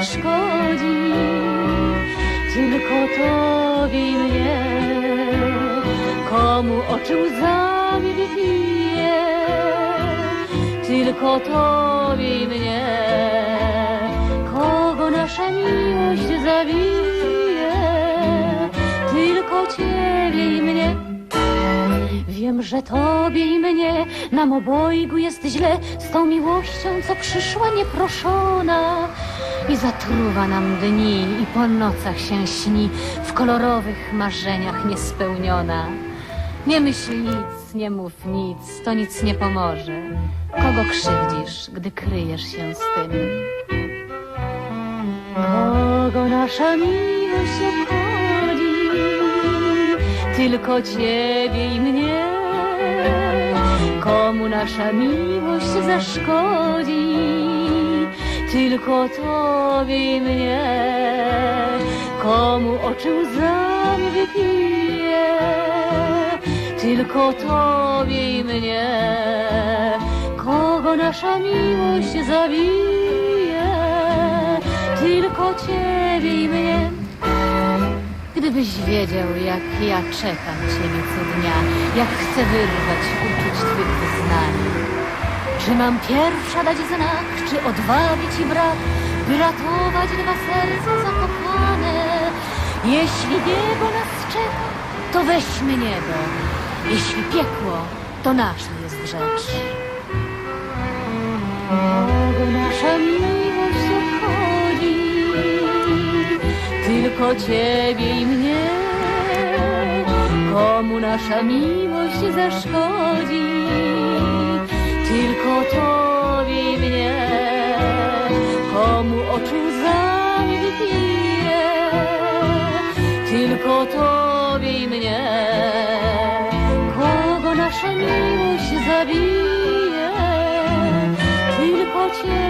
zaszkodzi? Tylko tobie mnie. Komu oczy łzami wypije? Tylko tobie mnie. Kogo nasza miłość zawije? Tylko ciebie i mnie. Wiem, że tobie i mnie nam obojgu jest źle z tą miłością, co przyszła nieproszona i zatruwa nam dni i po nocach się śni w kolorowych marzeniach niespełniona. Nie myśl nic, nie mów nic, to nic nie pomoże. Kogo krzywdzisz, gdy kryjesz się z tym? Kogo nasza miłość obchodzi? Tylko ciebie i mnie. Komu nasza miłość zaszkodzi? Tylko tobie mnie. Komu oczy łzami wypije? Tylko tobie mnie. Kogo nasza miłość zabije? Tylko ciebie i mnie. Gdybyś wiedział, jak ja czekam ciebie co dnia, jak chcę wyrwać uczuć twych wyznań. Czy mam pierwsza dać znak, czy odwagi ci brak, by ratować dwa serca zakochane? Jeśli niebo nas czeka, to weźmy niebo. Jeśli piekło, to nasza jest rzecz. Kogo nasza miłość obchodzi? Tylko ciebie i mnie. Komu nasza miłość zaszkodzi? Tylko tobie i mnie. Komu oczu łzami wypije? Tylko tobie i mnie. Kogo nasza miłość zabije? Tylko ciebie